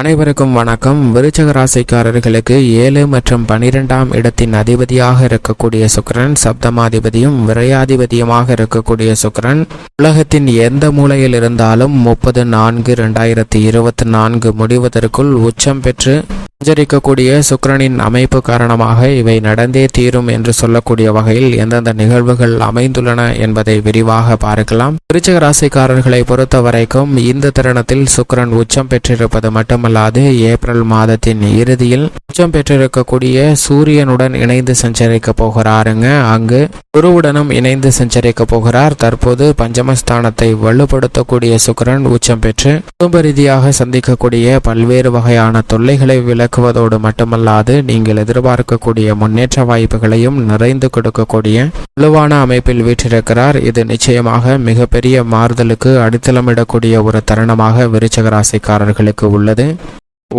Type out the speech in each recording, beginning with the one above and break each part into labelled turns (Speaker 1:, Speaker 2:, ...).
Speaker 1: அனைவருக்கும் வணக்கம். விருச்சக ராசிக்காரர்களுக்கு ஏழு மற்றும் பனிரெண்டாம் இடத்தின் அதிபதியாக இருக்கக்கூடிய சுக்கரன் சப்தமாதிபதியும் விரையாதிபதியுமாக இருக்கக்கூடிய சுக்கரன். உலகத்தின் எந்த மூலையில் இருந்தாலும் முப்பது நான்கு இரண்டாயிரத்தி இருபத்தி நான்கு முடிவதற்குள் உச்சம் பெற்று சஞ்சரிக்கக்கூடிய சுக்கிரனின் அமைப்பு காரணமாக இவை நடந்தே தீரும் என்று சொல்லக்கூடிய வகையில் எந்தெந்த நிகழ்வுகள் அமைந்துள்ளன என்பதை விரிவாக பார்க்கலாம். விருச்சக ராசிக்காரர்களை பொறுத்த வரைக்கும் இந்த தருணத்தில் சுக்கிரன் உச்சம் பெற்றிருப்பது மட்டுமல்லாது ஏப்ரல் மாதத்தின் இறுதியில் உச்சம் பெற்றிருக்கக்கூடிய சூரியனுடன் இணைந்து சஞ்சரிக்க போகிறாருங்க. அங்கு குருவுடனும் இணைந்து சஞ்சரிக்க போகிறார். தற்போது பஞ்சமஸ்தானத்தை வலுப்படுத்தக்கூடிய சுக்கிரன் உச்சம் பெற்று குடும்ப ரீதியாக சந்திக்கக்கூடிய பல்வேறு வகையான தொல்லைகளை விளக்க உருவாக்குவதோடு மட்டுமல்லாது நீங்கள் எதிர்பார்க்கக்கூடிய முன்னேற்ற வாய்ப்புகளையும் நிறைந்து கொடுக்கக்கூடிய வலுவான அமைப்பில் வீற்றிருக்கிறார். இது நிச்சயமாக மிகப்பெரிய மாறுதலுக்கு அடித்தளமிடக்கூடிய ஒரு தருணமாக விருச்சக ராசிக்காரர்களுக்கு உள்ளது.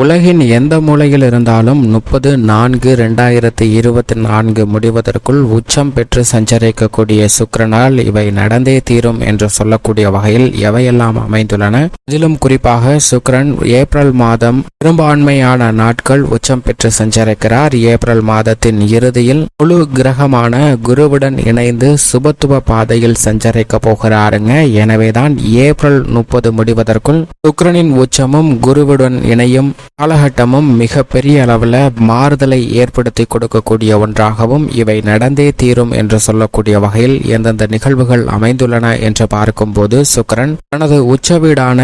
Speaker 1: உலகின் எந்த மூலையில் இருந்தாலும் முப்பது நான்கு ரெண்டாயிரத்தி இருபத்தி நான்கு முடிவதற்குள் உச்சம் பெற்று சஞ்சரிக்கக்கூடிய சுக்கரனால் இவை நடந்தே தீரும் என்று சொல்லக்கூடிய வகையில் எவையெல்லாம் அமைந்துள்ளன? இதிலும் குறிப்பாக சுக்கரன் ஏப்ரல் மாதம் பெரும்பான்மையான நாட்கள் உச்சம் பெற்று சஞ்சரிக்கிறார். ஏப்ரல் மாதத்தின் இறுதியில் முழு கிரகமான குருவுடன் இணைந்து சுபத்துவ பாதையில் சஞ்சரிக்க போகிறாருங்க. எனவேதான் ஏப்ரல் முப்பது முடிவதற்குள் சுக்கரனின் உச்சமும் குருவுடன் இணையும் காலகட்டமும் மிக பெரிய அளவில் மாறுதலை ஏற்படுத்தி கொடுக்கக்கூடிய ஒன்றாகவும் இவை நடந்தே தீரும் என்று சொல்லக்கூடிய வகையில் எந்தெந்த நிகழ்வுகள் அமைந்துள்ளன என்று பார்க்கும்போது சுக்கரன் தனது உச்ச வீடான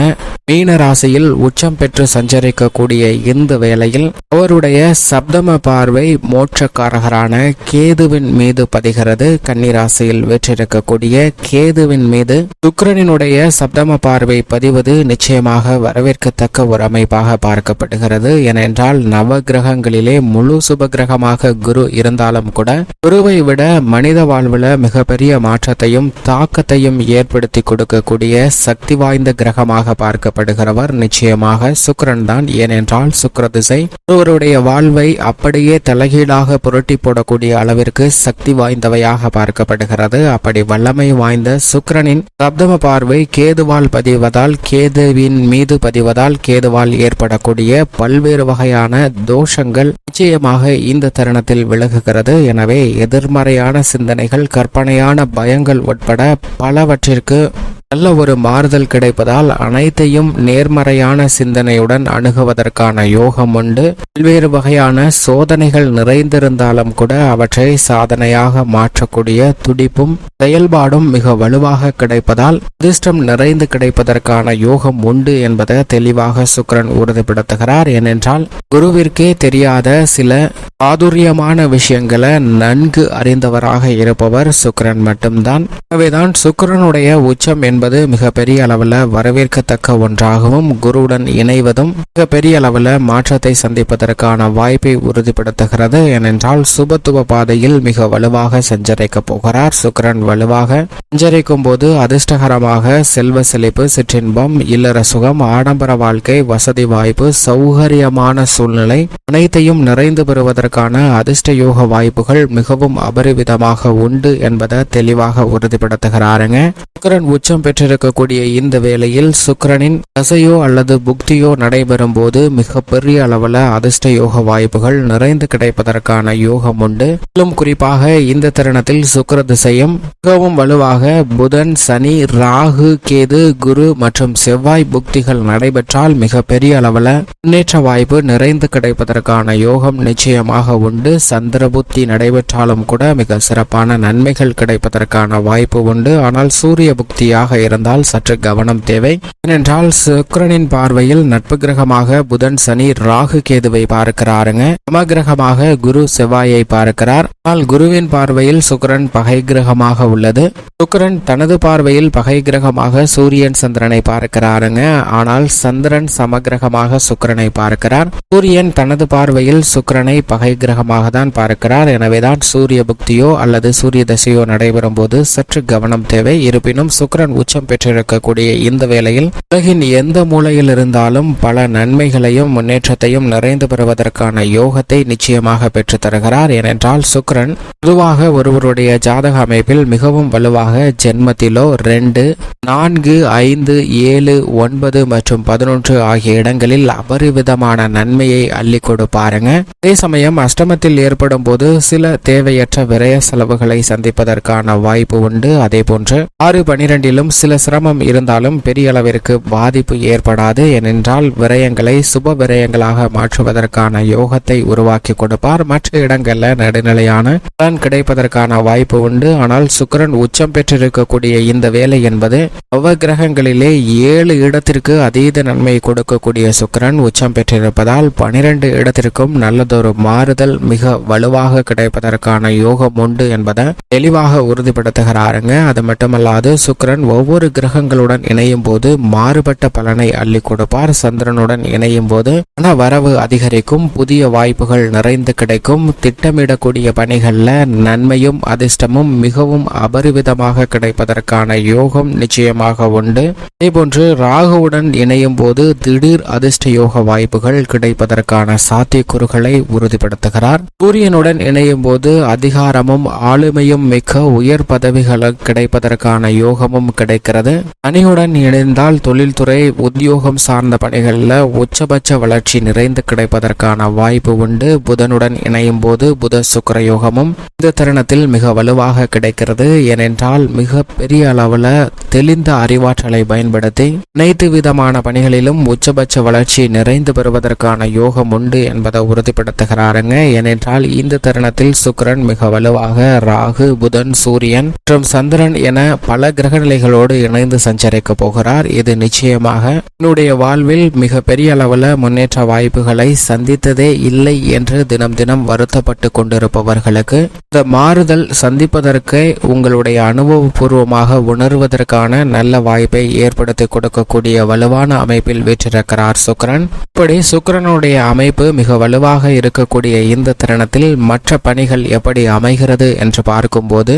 Speaker 1: மீன ராசியில் உச்சம் பெற்று சஞ்சரிக்கக்கூடிய இந்த வேளையில் அவருடைய சப்தம பார்வை மோட்சக்காரகரான கேதுவின் மீது பதிகிறது. கன்னிராசியில் வெற்றிருக்கக்கூடிய கேதுவின் மீது சுக்கரனினுடைய சப்தம பார்வை பதிவது நிச்சயமாக வரவேற்கத்தக்க ஒரு அமைப்பாக பார்க்கப்படும். பார்க்கப்படுகிறது ஏனென்றால் நவ கிரகங்களிலே முழு சுப கிரகமாக குரு இருந்தாலும் கூட குருவை விட மனித வாழ்வில் மிகப்பெரிய மாற்றத்தையும் தாக்கத்தையும் ஏற்படுத்தி கொடுக்கக்கூடிய சக்தி வாய்ந்த கிரகமாக பார்க்கப்படுகிறவர் நிச்சயமாக சுக்கிரன் தான். ஏனென்றால் சுக்கர திசை ஒருவருடைய வாழ்வை அப்படியே தலைகீழாக புரட்டி போடக்கூடிய அளவிற்கு சக்தி வாய்ந்தவையாக பார்க்கப்படுகிறது. அப்படி வல்லமை வாய்ந்த சுக்கிரனின் சப்தம பார்வை கேதுவால் பதிவதால் கேதுவின் மீது பதிவதால் கேதுவால் ஏற்படக்கூடிய பல்வேறு வகையான தோஷங்கள் நிச்சயமாக இந்த தருணத்தில் விலகுகிறது. எனவே எதிர்மறையான சிந்தனைகள் கற்பனையான பயங்கள் உட்பட பலவற்றிற்கு நல்ல ஒரு மாறுதல் கிடைப்பதால் அனைத்தையும் நேர்மறையான சிந்தனையுடன் அணுகுவதற்கான யோகம் உண்டு. பல்வேறு வகையான சோதனைகள் நிறைந்திருந்தாலும் கூட அவற்றை சாதனையாக மாற்றக்கூடிய துடிப்பும் செயல்பாடும் மிக வலுவாக கிடைப்பதால் அதிர்ஷ்டம் நிறைந்து கிடைப்பதற்கான யோகம் உண்டு என்பதை தெளிவாக சுக்கிரன் உறுதிப்படுத்துகிறார். ஏனென்றால் குருவிற்கே தெரியாத சில ஆதுரியமான விஷயங்களை நன்கு அறிந்தவராக இருப்பவர் சுக்கிரன் மட்டும்தான். ஆகவேதான் சுக்ரனுடைய உச்சம் என்பது என்பது மிகப்பெரிய அளவில் வரவேற்கத்தக்க ஒன்றாகவும் குருவுடன் இணைவதும் மிகப்பெரிய அளவில் மாற்றத்தை சந்திப்பதற்கான வாய்ப்பை உறுதிப்படுத்துகிறது. ஏனென்றால் சுபத்துவ பாதையில் மிக வலுவாக சஞ்சரிக்க போகிறார். சுக்கிரன் வலுவாக சஞ்சரிக்கும் போது அதிர்ஷ்டகரமாக செல்வ செழிப்பு சிற்றின்பம் இல்லற சுகம் ஆடம்பர வாழ்க்கை வசதி வாய்ப்பு சௌகரியமான சூழ்நிலை அனைத்தையும் நிறைந்து பெறுவதற்கான அதிர்ஷ்ட யோக வாய்ப்புகள் மிகவும் அபரிவிதமாக உண்டு என்பதை தெளிவாக உறுதிப்படுத்துகிறாருங்க. சுக்கரன் உச்சம் பெற்றிருக்கக்கூடிய இந்த வேளையில் சுக்கரனின் தசையோ அல்லது புக்தியோ நடைபெறும் போது மிக பெரிய அளவில் அதிர்ஷ்ட யோக வாய்ப்புகள் நிறைந்து கிடைப்பதற்கான யோகம் உண்டு. மேலும் குறிப்பாக இந்த தருணத்தில் சுக்கர திசையும் மிகவும் வலுவாக புதன் சனி ராகு கேது குரு மற்றும் செவ்வாய் புக்திகள் நடைபெற்றால் மிக பெரிய அளவில் முன்னேற்ற வாய்ப்பு நிறைந்து கிடைப்பதற்கான யோகம் நிச்சயமாக உண்டு. சந்திர புத்தி நடைபெற்றாலும் கூட மிக சிறப்பான நன்மைகள் கிடைப்பதற்கான வாய்ப்பு உண்டு. ஆனால் சூரிய புக்தியாக இருந்தால் சற்று கவனம் தேவை. ஏனென்றால் சுக்கரனின் பார்வையில் நட்பு கிரகமாக புதன் சனி ராகு கேதுவை பார்க்கிறாருங்க. சமகிரகமாக குரு செவ்வாயை பார்க்கிறார். ஆனால் குருவின் பார்வையில் சுக்கரன் பகை கிரகமாக உள்ளது. சுக்கரன் தனது பார்வையில் பகை கிரகமாக சூரியன் சந்திரனை பார்க்கிறாருங்க. ஆனால் சந்திரன் சமகிரகமாக சுக்கரனை பார்க்கிறார். சூரியன் தனது பார்வையில் சுக்கரனை பகை கிரகமாக தான் பார்க்கிறார். எனவேதான் சூரிய புக்தியோ அல்லது சூரிய தசையோ நடைபெறும் போது சற்று கவனம் தேவை. இருப்பினும் சுக்கரன் உச்சம் பெற்றிருக்கக்கூடிய இந்த வேளையில் உலகின் எந்த மூலையில் இருந்தாலும் பல நன்மைகளையும் முன்னேற்றத்தையும் நிறைந்து பெறுவதற்கான யோகத்தை நிச்சயமாக பெற்று தருகிறார். ஏனென்றால் சுக்கிரன் பொதுவாக ஒருவருடைய ஜாதக அமைப்பில் மிகவும் வலுவாக ஜென்மத்திலோ ரெண்டு நான்கு ஐந்து ஏழு ஒன்பது மற்றும் பதினொன்று ஆகிய இடங்களில் அபரிவிதமான நன்மையை அள்ளி கொடுப்பாருங்க அதே சமயம் அஷ்டமத்தில் ஏற்படும் போது சில தேவையற்ற விரய செலவுகளை சந்திப்பதற்கான வாய்ப்பு உண்டு. அதே போன்று ஆறு பனிரெண்டிலும் சில சிரமம் இருந்தாலும் பெரிய அளவிற்கு பாதிப்பு ஏற்படாது ஏனென்றால் விரயங்களை சுப விரயங்களாக மாற்றுவதற்கான யோகத்தை உருவாக்கி கொடுப்பார். மற்ற இடங்களில் நடுநிலையான பலன் கிடைப்பதற்கான வாய்ப்பு உண்டு. ஆனால் சுக்கரன் உச்சம் பெற்றிருக்கக்கூடிய இந்த வேலை என்பது நவ கிரகங்களிலே ஏழு இடத்திற்கு அதீத நன்மை கொடுக்கக்கூடிய சுக்கரன் உச்சம் பெற்றிருப்பதால் பனிரெண்டு இடத்திற்கும் நல்லதொரு மாறுதல் மிக வலுவாக கிடைப்பதற்கான யோகம் உண்டு என்பதை தெளிவாக உறுதிப்படுத்துகிறாருங்க. அது மட்டுமல்லாது சுக்கரன் ஒவ்வொரு ஒவ்வொரு கிரகங்களுடன் இணையும் போது மாறுபட்ட பலனை அள்ளி கொடுப்பார். சந்திரனுடன் இணையும் போது பண வரவு அதிகரிக்கும் புதிய வாய்ப்புகள் நிறைந்து கிடைக்கும். திட்டமிடக்கூடிய பணிகளில் நன்மையும் அதிர்ஷ்டமும் மிகவும் அபரிவிதமாக கிடைப்பதற்கான யோகம் நிச்சயமாக உண்டு. அதேபோன்று ராகுவுடன் இணையும் போது திடீர் அதிர்ஷ்ட யோக வாய்ப்புகள் கிடைப்பதற்கான சாத்தியக்கூறுகளை உறுதிப்படுத்துகிறார். சூரியனுடன் இணையும் போது அதிகாரமும் ஆளுமையும் மிக்க உயர் பதவிகள் கிடைப்பதற்கான யோகமும் கிடை கிடைக்கிறது அணியுடன் இணைந்தால் தொழில்துறை உத்தியோகம் சார்ந்த பணிகளில் உச்சபட்ச வளர்ச்சி நிறைந்து கிடைப்பதற்கான வாய்ப்பு உண்டு. புதனுடன் இணையும் போது புத சுக்கர யோகமும் இந்த தருணத்தில் மிக வலுவாக கிடைக்கிறது. ஏனென்றால் மிக பெரிய அளவில் தெளிந்த அறிவாற்றலை பயன்படுத்தி அனைத்து விதமான பணிகளிலும் உச்சபட்ச வளர்ச்சி நிறைந்து பெறுவதற்கான யோகம் உண்டு என்பதை உறுதிப்படுத்துகிறாருங்க. ஏனென்றால் இந்த தருணத்தில் சுக்கிரன் மிக வலுவாக ராகு புதன் சூரியன் மற்றும் சந்திரன் என பல கிரக நிலைகளோடு இணைந்து சஞ்சரிக்க போகிறார். இது நிச்சயமாக என்னுடைய வாழ்வில் மிக பெரிய அளவில் முன்னேற்ற வாய்ப்புகளை சந்தித்ததே இல்லை என்று தினம் தினம் வருத்தப்பட்டு கொண்டிருப்பவர்களுக்கு இந்த மாறுதல் சந்திப்பதற்கு உங்களுடைய அனுபவபூர்வமாக உணர்வதற்கான நல்ல வாய்ப்பை ஏற்படுத்தி கொடுக்கக்கூடிய வலுவான அமைப்பில் வீற்றிருக்கிறார் சுக்ரன் இப்படி சுக்கிரனுடைய அமைப்பு மிக வலுவாக இருக்கக்கூடிய இந்த தருணத்தில் மற்ற பணிகள் எப்படி அமைகிறது என்று பார்க்கும்போது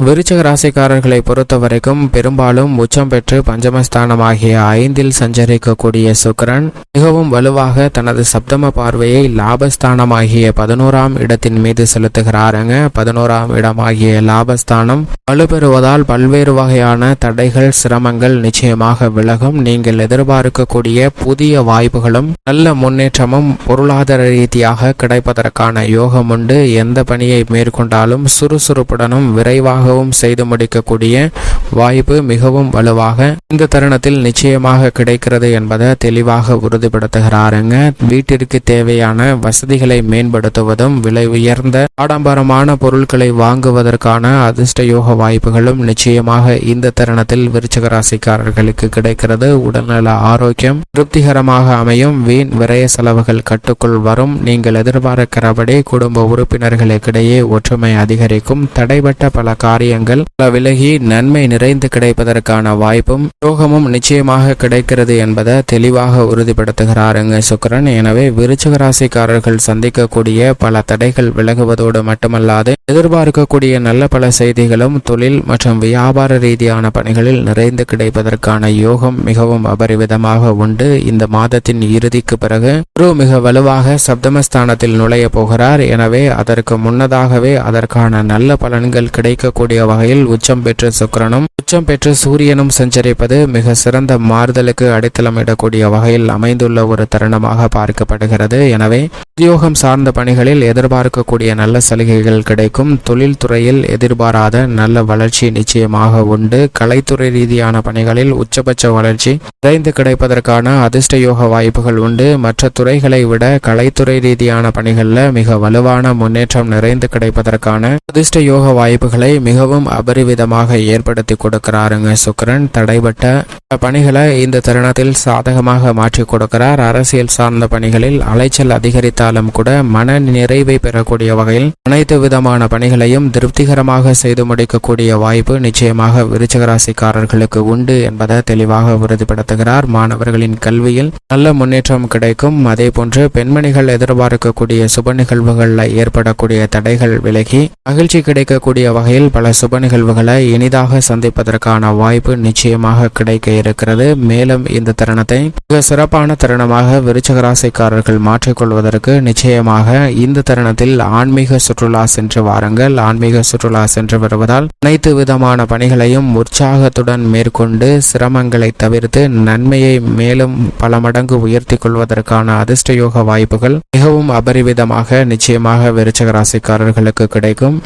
Speaker 1: விருச்சக ராசிக்காரர்களை பொறுத்த வரைக்கும் பெரும்பாலும் உச்சம் பெற்று பஞ்சமஸ்தானம் ஆகிய ஐந்தில் சஞ்சரிக்கக்கூடிய சுக்கிரன் மிகவும் வலுவாக தனது சப்தம பார்வையை லாபஸ்தானம் ஆகிய பதினோராம் இடத்தின் மீது செலுத்துகிறாருங்க. பதினோராம் இடமாகிய லாபஸ்தானம் வலுப்பெறுவதால் பல்வேறு வகையான தடைகள் சிரமங்கள் நிச்சயமாக விலகும். நீங்கள் எதிர்பார்க்கக்கூடிய புதிய வாய்ப்புகளும் நல்ல முன்னேற்றமும் பொருளாதார ரீதியாக கிடைப்பதற்கான யோகம் உண்டு. எந்த பணியை மேற்கொண்டாலும் சுறுசுறுப்புடனும் விரைவாக விரைவாகவும் செய்து முடிக்கக்கூடிய வாய்ப்பு மிகவும் வலுவாக இந்த தருணத்தில் நிச்சயமாக கிடைக்கிறது என்பதை தெளிவாக உறுதிப்படுத்துகிறாருங்க. வீட்டிற்கு தேவையான வசதிகளை மேம்படுத்துவதும் விலை உயர்ந்த ஆடம்பரமான பொருட்களை வாங்குவதற்கான அதிர்ஷ்ட யோக வாய்ப்புகளும் நிச்சயமாக இந்த தருணத்தில் விருச்சக ராசிக்காரர்களுக்கு கிடைக்கிறது. உடல்நல ஆரோக்கியம் திருப்திகரமாக அமையும். வீண் விரய செலவுகள் கட்டுக்குள் வரும். நீங்கள் எதிர்பார்க்கிறபடி குடும்ப உறுப்பினர்களுக்கிடையே ஒற்றுமை அதிகரிக்கும். தடைபட்ட பல காரியங்கள் விலகி நன்மை நிறைந்து கிடைப்பதற்கான வாய்ப்பும் யோகமும் நிச்சயமாக கிடைக்கிறது என்பதை தெளிவாக உறுதிப்படுத்துகிறாருங்க சுக்கிரன். எனவே விருச்சக ராசிக்காரர்கள் சந்திக்கக்கூடிய பல தடைகள் விலகுவதோடு மட்டுமல்லாது எதிர்பார்க்கக்கூடிய நல்ல பல செய்திகளும் தொழில் மற்றும் வியாபார ரீதியான பணிகளில் நிறைந்து கிடைப்பதற்கான யோகம் மிகவும் அபரிவிதமாக உண்டு. இந்த மாதத்தின் இறுதிக்கு பிறகு குரு மிக வலுவாக சப்தமஸ்தானத்தில் நுழைய போகிறார். எனவே அதற்கு முன்னதாகவே அதற்கான நல்ல பலன்கள் கிடைக்கக்கூடிய கூடிய வகையில் உச்சம் பெற்ற சுக்கரனும் உச்சம் பெற்று சூரியனும் சஞ்சரிப்பது மிக சிறந்த மாறுதலுக்கு அடித்தளமிடக்கூடிய வகையில் அமைந்துள்ள ஒரு தருணமாக பார்க்கப்படுகிறது. எனவே உத்தியோகம் சார்ந்த பணிகளில் எதிர்பார்க்கக்கூடிய நல்ல சலுகைகள் கிடைக்கும். தொழில்துறையில் எதிர்பாராத நல்ல வளர்ச்சி நிச்சயமாக உண்டு. கலைத்துறை ரீதியான பணிகளில் உச்சபட்ச வளர்ச்சி விரைந்து கிடைப்பதற்கான அதிர்ஷ்ட யோக வாய்ப்புகள் உண்டு. மற்ற துறைகளை விட கலைத்துறை ரீதியான பணிகளில் மிக வலுவான முன்னேற்றம் நிறைந்து கிடைப்பதற்கான அதிர்ஷ்ட யோக வாய்ப்புகளை மிகவும் அபரிவிதமாக ஏற்படுத்தி கொடுக்கிறாருங்க. சுக்கரன் தடைபட்ட பணிகளை இந்த தருணத்தில் சாதகமாக மாற்றி கொடுக்கிறார். அரசியல் சார்ந்த பணிகளில் அலைச்சல் அதிகரித்தாலும் கூட மன நிறைவை பெறக்கூடிய வகையில் அனைத்து விதமான பணிகளையும் திருப்திகரமாக செய்து முடிக்கக்கூடிய வாய்ப்பு நிச்சயமாக விருச்சகராசிக்காரர்களுக்கு உண்டு என்பதை தெளிவாக உறுதிப்படுத்துகிறார். மாணவர்களின் கல்வியில் நல்ல முன்னேற்றம் கிடைக்கும். அதே போன்று பெண்மணிகள் எதிர்பார்க்கக்கூடிய சுப நிகழ்வுகளில் ஏற்படக்கூடிய தடைகள் விலகி மகிழ்ச்சி கிடைக்கக்கூடிய வகையில் பல சுப நிகழ்வுகளை இனிதாக சந்திப்பதற்கு பார்ப்பதற்கான வாய்ப்பு நிச்சயமாக கிடைக்க இருக்கிறது. மேலும் இந்த தருணத்தை மிக சிறப்பான தருணமாக விருச்சக ராசிக்காரர்கள் மாற்றிக்கொள்வதற்கு நிச்சயமாக இந்த தருணத்தில் ஆன்மீக சுற்றுலா சென்று வாருங்கள். ஆன்மீக சுற்றுலா சென்று வருவதால் அனைத்து விதமான பணிகளையும் உற்சாகத்துடன் மேற்கொண்டு சிரமங்களை தவிர்த்து நன்மையை மேலும் பல மடங்கு உயர்த்தி கொள்வதற்கான அதிர்ஷ்ட யோக வாய்ப்புகள் மிகவும் அபரிவிதமாக நிச்சயமாக விருச்சக ராசிக்காரர்களுக்கு கிடைக்கும்.